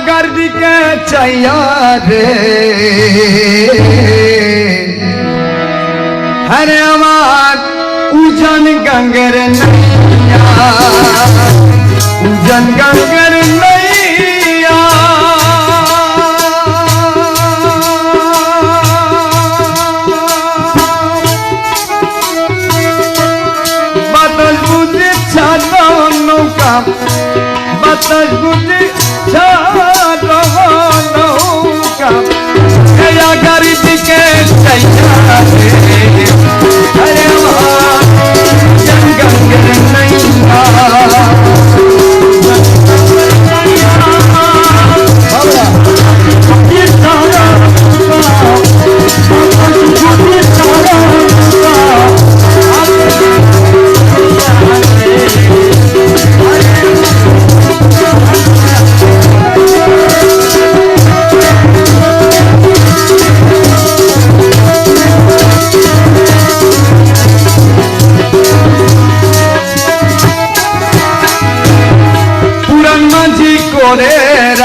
Agar দিকে চাইয়া রে হরে আমার উজন গঙ্গের নৈয়া উজন গঙ্গের নৈয়া বাতাস বুঝে ছাড়া নৌকা বাতাস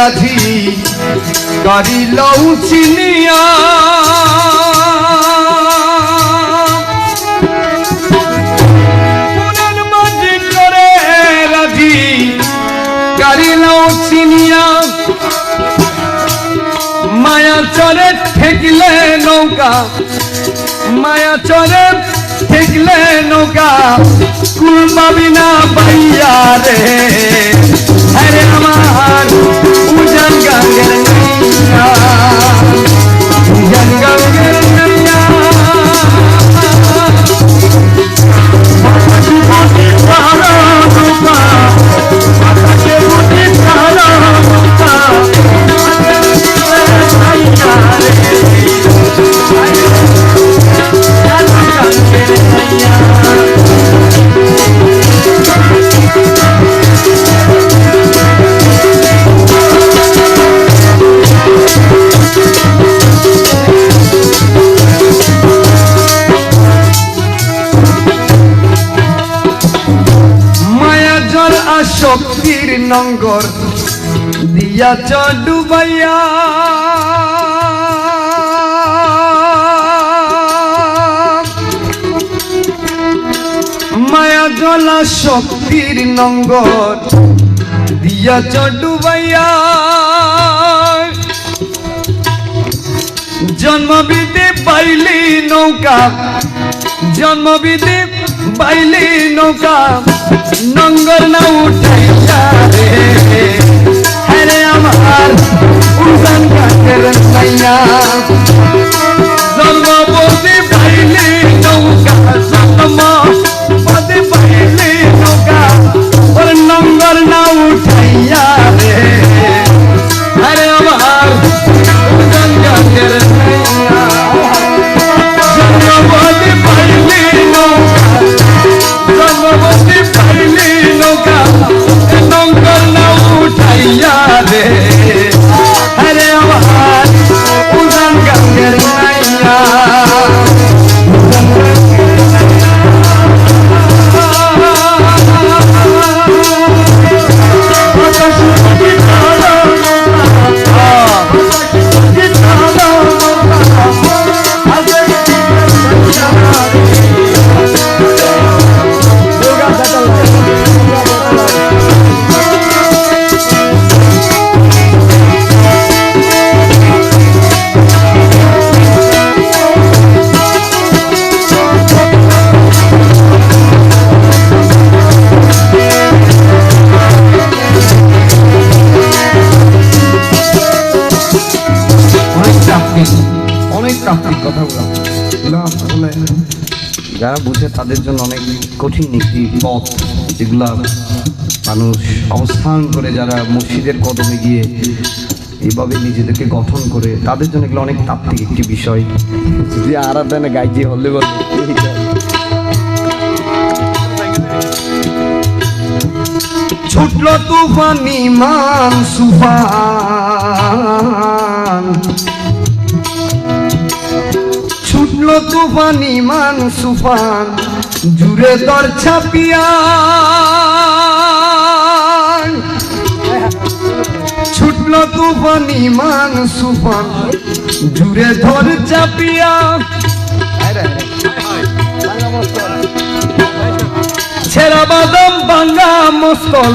রাধি করিল চিনিয়া মায়া চরে ঠেকলে নৌকা। মায়া চরে ঠেকলে নৌকা। কুল পাবি না পাইয়া রে। আরে আমার। নঙ্গর দিয়া চ ডুবাইয়া মায়া জল শক্তির নঙ্গর দিয়া চ ডুবাইয়া জন্মবিদে পাইলি নৌকা জন্মবিদে পাইলি নৌকা। নঙ্গর না উঠাইয়া রে যারা বুঝে তাদের জন্য অনেক কঠিন একটি পথ যেগুলা মানুষ অবস্থান করে যারা মসজিদের কদমে গিয়ে এইভাবে নিজেদেরকে গঠন করে তাদের জন্য এগুলো অনেক তাত্ত্বিক একটি বিষয়। যে আরাধনা গাইজি হলে বলে। ছুটল তুফান ইমান সুফান তুফান ইমান সুফান, জুড়ে দর ছাপিয়া। ছুটল তুফান ইমান সুফান, জুড়ে ধর চাপিয়া। ছেঁড়া বাদাম, বাঙ্গা মস্তল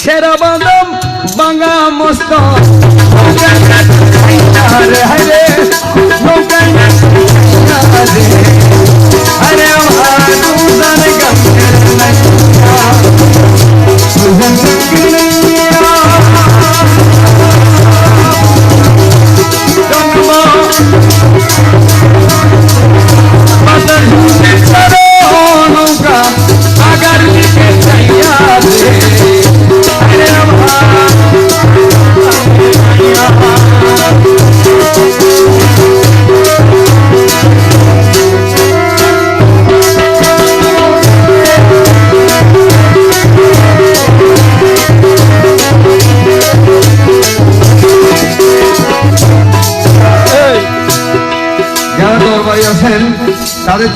ছেঁড়া বাদাম, বাঙ্গা মস্তল হরে হরে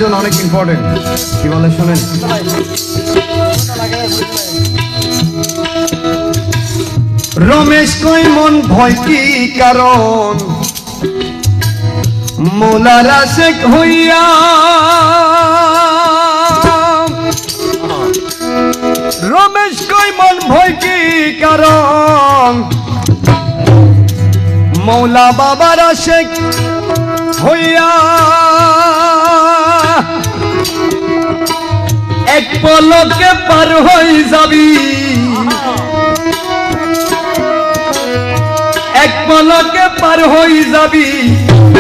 জন্য অনেক ইম্পর্টেন্ট কি বলে শোনেন? রমেশ কই মন ভয় কি কারণ? মোলারা শেখ হইয়া রমেশ কই মন ভয় কি কারণ? মৌলা বাবার শেখ হইয়া এক পলকে পার হই যাবি। এক পলকে পার হই যাবি।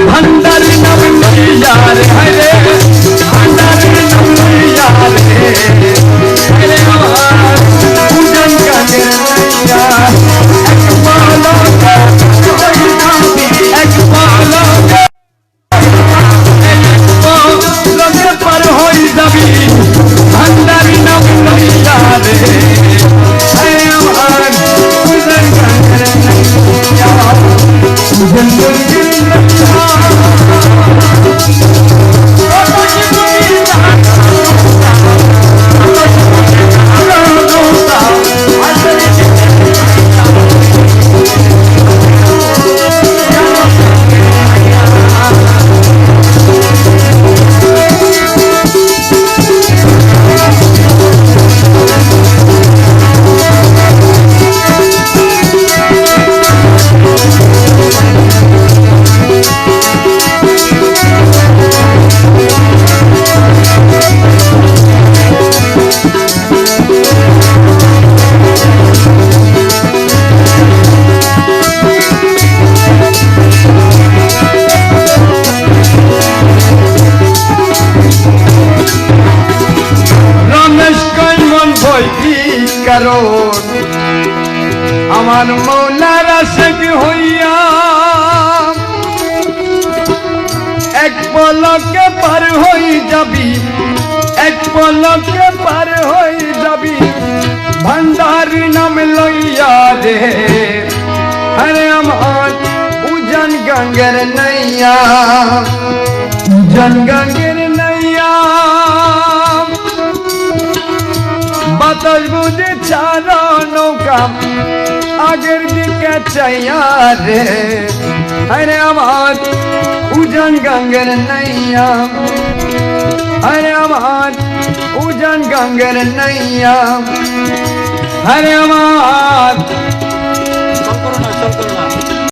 ভান্ডার নাম ইয়ার হায়রে ভান্ডার নাম লইয়ার হায়রে কারণ আমার মৌলার আশেক হইয়া এক পলকে পার হই যাবি, এক পলকে পার হই যাবি, ভান্ডারি নাম লইয়া রে। আরে আমার উজান গঙ্গের নৈয়া উজান গঙ্গের বাতাস বুঝে চারা নৌকা। আগের দিকে চাইয়া রে। আরে আমার উজান গঙ্গের নাইয়া আরে আমার উজান গঙ্গের নাইয়া আরে আমার চল না চল না।